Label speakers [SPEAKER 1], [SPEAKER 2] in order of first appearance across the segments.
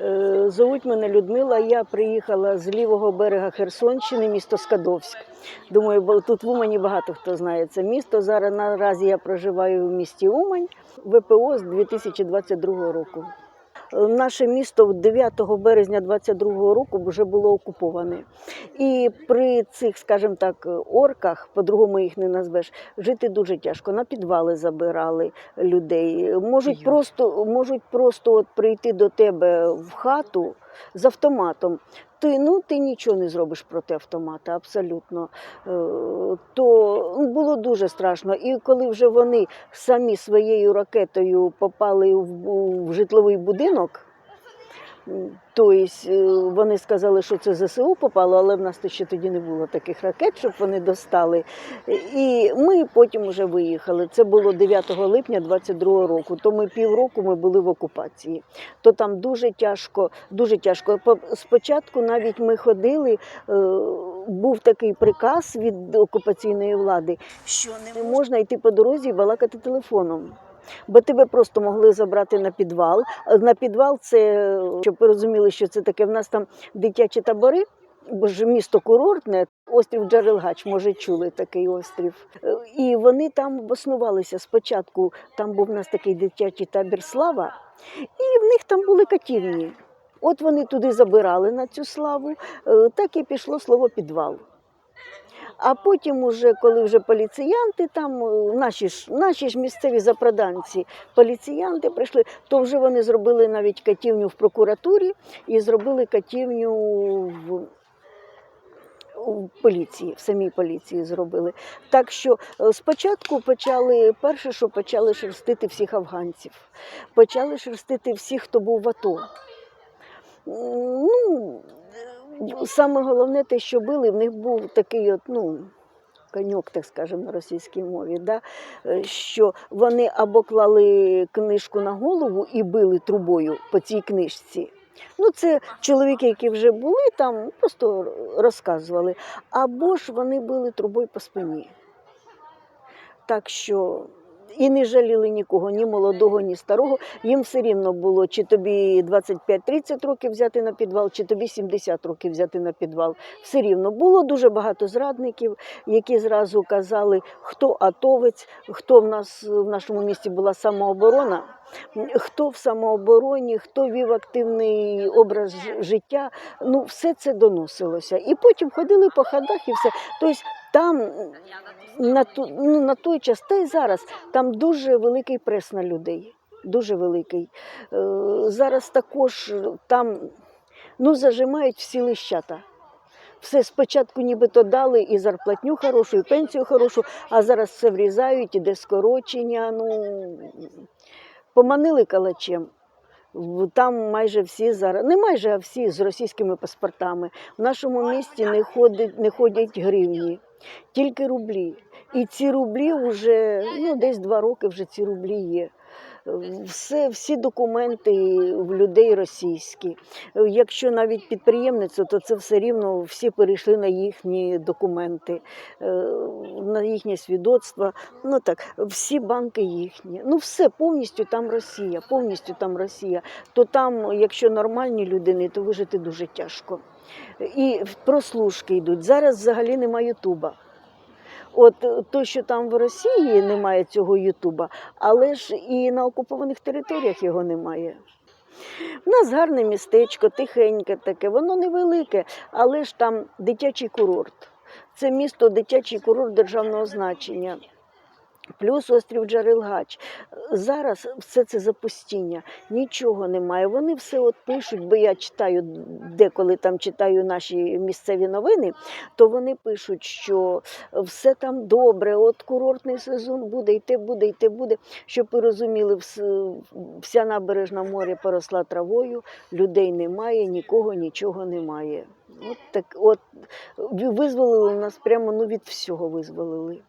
[SPEAKER 1] Е, Зовуть мене Людмила. Я приїхала з лівого берега Херсонщини, місто Скадовськ. Думаю, тут в Умані багато хто знає це місто. Зараз наразі я проживаю в місті Умань ВПО з 2022 року. Наше місто 9 березня 22 року вже було окуповане. І при цих, скажімо так, орках, по-другому їх не назвеш, жити дуже тяжко. На підвали забирали людей. Можуть просто, можуть просто от прийти до тебе в хату з автоматом. Ти, ну, ти нічого не зробиш проти автомата, абсолютно. Е, То ну, було дуже страшно. І коли вже вони самі своєю ракетою попали в житловий будинок, Тобто вони сказали, що це ЗСУ попало, але в нас то ще тоді не було таких ракет, щоб вони достали. І ми потім вже виїхали. Це було 9 липня 22 року. То ми півроку ми були в окупації. То там дуже тяжко, дуже тяжко. По- Спочатку навіть ми ходили, е, був такий приказ від окупаційної влади, що не можна йти по дорозі і балакати телефоном. Бо тебе просто могли забрати на підвал. На підвал це, щоб ви розуміли, що це таке. В нас там дитячі табори, бо ж місто курортне, острів Джарелгач, може, чули такий острів. І вони там обоснувалися. Спочатку там був у нас такий дитячий табір Слава, і в них там були катівні. От вони туди забирали на цю славу, е, так і пішло слово підвал. А потім, уже, коли вже поліціянти там, е, наші ж, наші ж місцеві запроданці, поліціянти прийшли, то вже вони зробили навіть катівню в прокуратурі і зробили катівню в. У поліції, в самій поліції зробили. Так що е, спочатку почали, перше, що почали шерстити всіх афганців, почали шерстити всіх, хто був в АТО. Ну, саме головне те, що били, в них був такий от, ну, коньок, так скажемо, на російській мові, да? е, що вони або клали книжку на голову і били трубою по цій книжці. Ну, це чоловіки, які вже були там, просто розказували. Або ж вони били трубою по спині. Так що і не жаліли нікого, ні молодого, ні старого. Їм все рівно було, чи тобі 25-30 років взяти на підвал, чи тобі 70 років взяти на підвал. Все рівно було дуже багато зрадників, які зразу казали, хто атовець, хто в нас в нашому місті була самооборона. Хто в самообороні, хто вів активний образ життя, ну все це доносилося. І потім ходили по ходах і все. Тобто там на, ту, ну, на той час, та й зараз, там дуже великий прес на людей. Дуже великий. Е, зараз також там ну, зажимають всі лищата. Все спочатку нібито дали і зарплатню хорошу, і пенсію хорошу, а зараз все врізають, іде скорочення. Ну, поманили калачем. Там майже всі зараз, не майже, а всі з російськими паспортами. В нашому місті не ходять, не ходять гривні, тільки рублі. І ці рублі вже ну, десь два роки вже ці рублі є. Все, всі документи в людей російські. Якщо навіть підприємницю, то це все рівно всі перейшли на їхні документи, е, на їхнє свідоцтво. Ну так, всі банки їхні. Ну все повністю там Росія, повністю там Росія. То там, якщо нормальні людини, то вижити дуже тяжко. І прослушки йдуть. Зараз взагалі немає Ютуба. От е, то, що там в Росії немає цього Ютуба, але ж і на окупованих територіях його немає. У нас гарне містечко, тихеньке таке, воно невелике, але ж там дитячий курорт. Це місто дитячий курорт державного значення. Плюс острів Джарелгач. Зараз все це запустіння, нічого немає. Вони все от пишуть, бо я читаю деколи там читаю наші місцеві новини, то вони пишуть, що все там добре, от курортний сезон буде, йти буде, йти буде. Щоб ви розуміли, вся набережна моря поросла травою, людей немає, нікого, нічого немає. От так, от визволили нас прямо ну, від всього визволили.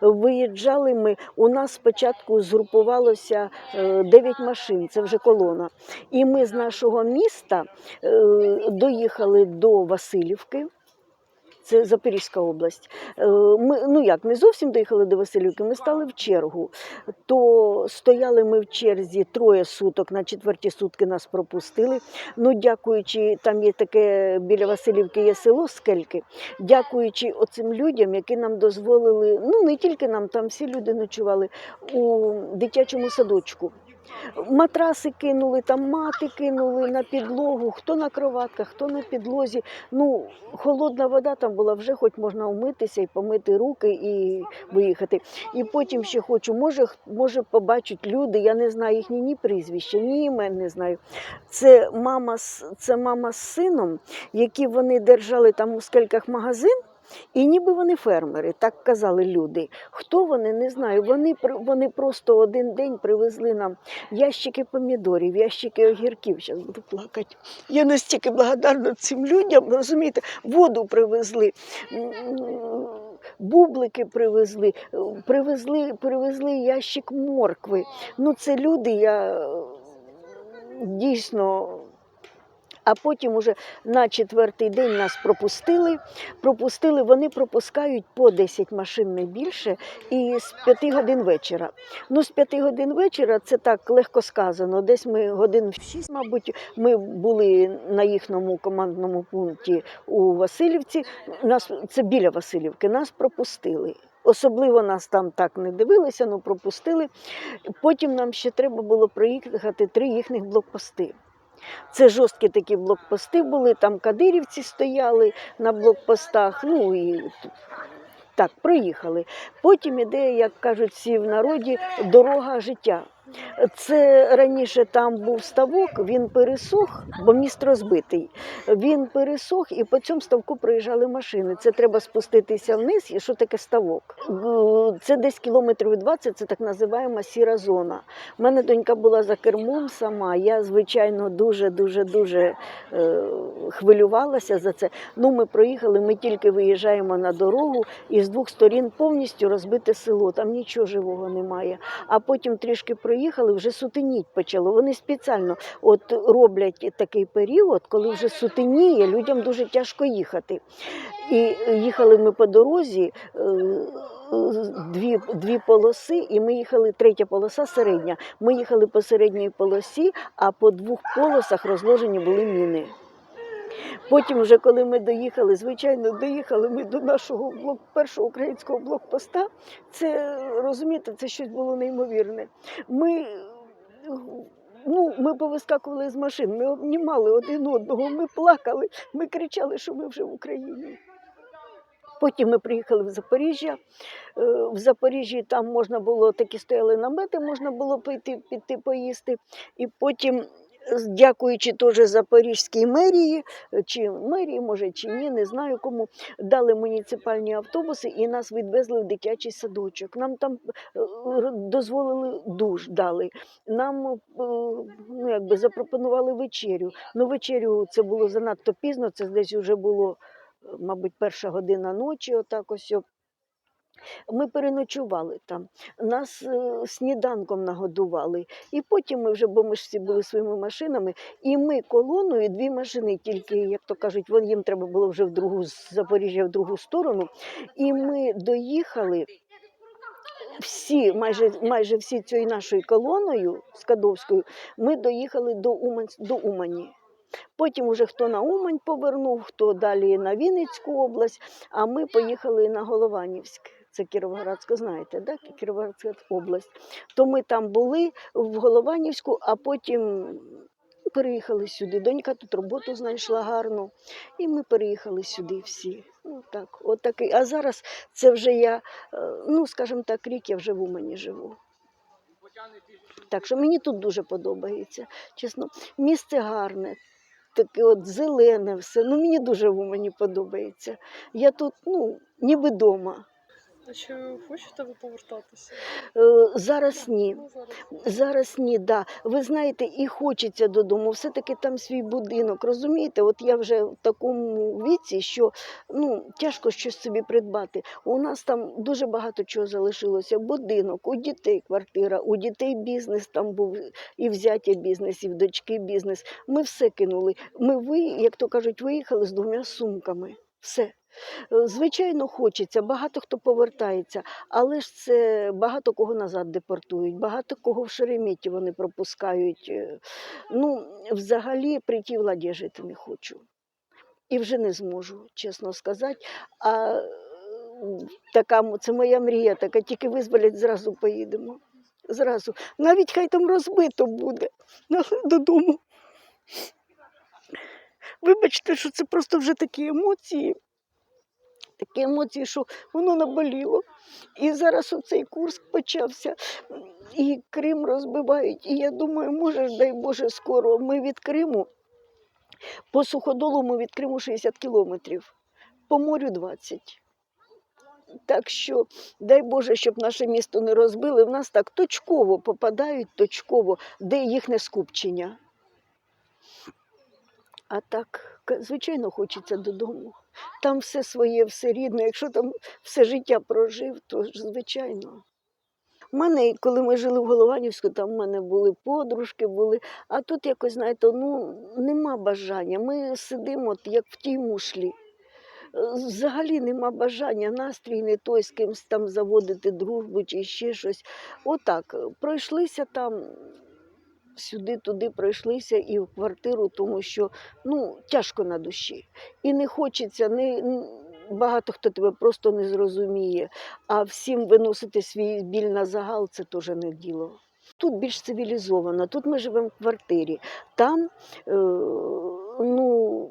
[SPEAKER 1] Виїжджали ми. У нас спочатку згрупувалося 9 машин, це вже колона. І ми з нашого міста е, доїхали до Васильівки. Це Запорізька область. Е, Ми ну як не зовсім доїхали до Васильівки, ми стали в чергу. То стояли ми в черзі троє суток, на четверті сутки нас пропустили. Ну, дякуючи, там є таке біля Васильівки є село Скельки. Дякуючи оцим людям, які нам дозволили, ну не тільки нам, там всі люди ночували у дитячому садочку. Матраси кинули, там мати кинули на підлогу, хто на кроватках, хто на підлозі. Ну, холодна вода там була, вже хоч можна вмитися і помити руки і виїхати. І потім ще хочу, може, може побачать люди, я не знаю їхні ні прізвища, ні імен не знаю. Це мама, це мама з сином, які вони держали там у скельках магазин. І ніби вони фермери, так казали люди. Хто вони, не знаю. Вони, вони просто один день привезли нам ящики помідорів, ящики огірків. Зараз буду плакати. Я настільки благодарна цим людям, розумієте, воду привезли, бублики привезли, привезли, привезли ящик моркви. Ну, це люди, я дійсно. А потім уже на четвертий день нас пропустили. Пропустили, вони пропускають по 10 машин не більше і з 5 годин вечора. Ну, з 5 годин вечора це так легко сказано. Десь ми годин в 6, мабуть, ми були на їхньому командному пункті у Васильівці. Нас це біля Васильівки. Нас пропустили. Особливо нас там так не дивилися, ну пропустили. Потім нам ще треба було проїхати три їхніх блокпости. Це жорсткі такі блокпости були, там кадирівці стояли на блокпостах. Ну і так, проїхали. Потім іде, як кажуть всі в народі, дорога життя. Це раніше там був ставок, він пересох, бо міст розбитий. Він пересох, і по цьому ставку проїжджали машини. Це треба спуститися вниз. І що таке ставок? Це десь кілометрів 20, це так називаємо сіра зона. У мене донька була за кермом сама. Я, звичайно, дуже, дуже, дуже е, хвилювалася за це. Ну, ми проїхали, ми тільки виїжджаємо на дорогу, і з двох сторін повністю розбите село. Там нічого живого немає. А потім трішки проїхали, вже сутеніть почало. Вони спеціально от роблять такий період, коли вже сутеніє, людям дуже тяжко їхати. І їхали ми по дорозі. е, Дві, дві полоси, і ми їхали третя полоса середня. Ми їхали по середній полосі, а по двох полосах розложені були міни. Потім, вже коли ми доїхали, звичайно, доїхали ми до нашого блок, першого українського блокпоста. Це розумієте, це щось було неймовірне. Ми, ну, ми повискакували з машин, ми обнімали один одного, ми плакали, ми кричали, що ми вже в Україні. Потім ми приїхали в Запоріжжя. Е, В Запоріжжі там можна було такі стояли намети, можна було піти, піти поїсти. І потім, дякуючи теж Запорізькій мерії, е, чи мерії, може, чи ні, не знаю кому, дали муніципальні автобуси і нас відвезли в дитячий садочок. Нам там е, дозволили душ дали. Нам е, ну, якби запропонували вечерю. Ну, вечерю це було занадто пізно, це десь вже було мабуть, перша година ночі, отак ось. Ми переночували там, нас е, сніданком нагодували. І потім ми вже, бо ми ж всі були своїми машинами, і ми колоною, дві машини, тільки, як то кажуть, вон їм треба було вже в другу з Запоріжжя в другу сторону. І ми доїхали всі, майже, майже всі цією нашою колоною Скадовською, ми доїхали до, Умань, до Умані. Потім уже хто на Умань повернув, хто далі на Вінницьку область, а ми поїхали на Голованівськ. Це Кіровоградська, знаєте, да? Кіровоградська область. То ми там були в Голованівську, а потім переїхали сюди. Донька тут роботу знайшла гарну, і ми переїхали сюди всі. Ну так, от такий. А зараз це вже я, е, ну скажімо так, рік я вже в Умані живу. Так що мені тут дуже подобається. Чесно, місце гарне, таке от зелене все. Ну мені дуже в Умані подобається. Я тут, ну, ніби вдома.
[SPEAKER 2] А чи хочете ви повертатися?
[SPEAKER 1] Е, зараз ні.
[SPEAKER 2] Ну, зараз.
[SPEAKER 1] Зараз ні, да. Ви знаєте, і хочеться додому. Все-таки там свій будинок. Розумієте, от я вже в такому віці, що ну, тяжко щось собі придбати. У нас там дуже багато чого залишилося. Будинок, у дітей квартира, у дітей бізнес там був, і взяття бізнес, і в дочки бізнес. Ми все кинули. Ми ви, як то кажуть, виїхали з двома сумками. Все. Е, Звичайно, хочеться, багато хто повертається, але ж це багато кого назад депортують, багато кого в Шереметьєво не пропускають. Е, Ну, взагалі при тій владі жити не хочу. І вже не зможу, чесно сказати. А така це моя мрія, така тільки визволять, зразу поїдемо. Зразу. Навіть хай там розбито буде. Додому. Вибачте, що це просто вже такі емоції. Такі емоції, що воно наболіло. І зараз оцей Курск почався, і Крим розбивають. І я думаю, може, дай Боже, скоро ми від Криму, по суходолу ми від Криму 60 кілометрів, по морю 20. Так що, дай Боже, щоб наше місто не розбили. В нас так точково попадають, точково, де їхнє скупчення. А так, звичайно, хочеться додому. Там все своє, все рідне. Якщо там все життя прожив, то ж звичайно. У мене, коли ми жили в Голованівську, там в мене були подружки, були. А тут якось, знаєте, ну нема бажання. Ми сидимо як в тій мушлі. Е, Взагалі нема бажання, настрій не той, з кимось там заводити дружбу чи ще щось. Отак, пройшлися там, сюди-туди пройшлися і в квартиру, тому що ну, тяжко на душі. І не хочеться, не, багато хто тебе просто не зрозуміє, а всім виносити свій біль на загал це теж не діло. Тут більш цивілізовано, тут ми живемо в квартирі. Там, е, ну,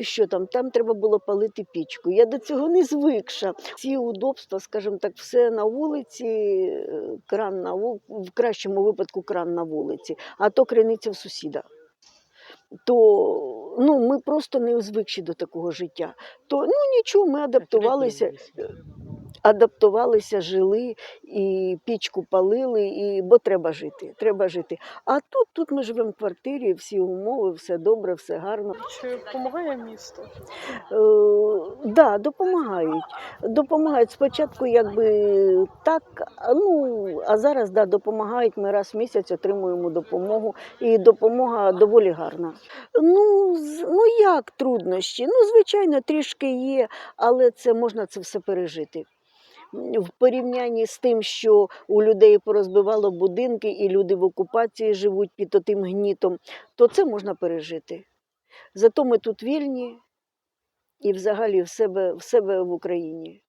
[SPEAKER 1] що там, там треба було палити пічку. Я до цього не звикша. Ці удобства, скажімо так, все на вулиці, е, кран на вул... в кращому випадку кран на вулиці, а то криниця в сусіда. То ну, ми просто не звикші до такого життя. То ну нічого, ми адаптувалися, адаптувалися, жили і пічку палили, і, бо треба жити. Треба жити. А тут, тут ми живемо в квартирі, всі умови, все добре, все гарно.
[SPEAKER 2] Чи допомагає місто?
[SPEAKER 1] Е, да, допомагають. Допомагають спочатку, якби так, ну а зараз да, допомагають. Ми раз в місяць отримуємо допомогу, і допомога доволі гарна. Ну, з- ну як труднощі? Ну, звичайно, трішки є, але це можна це все пережити. В порівнянні з тим, що у людей порозбивало будинки, і люди в окупації живуть під отим гнітом, то це можна пережити. Зато ми тут вільні, і взагалі в себе, в себе в Україні.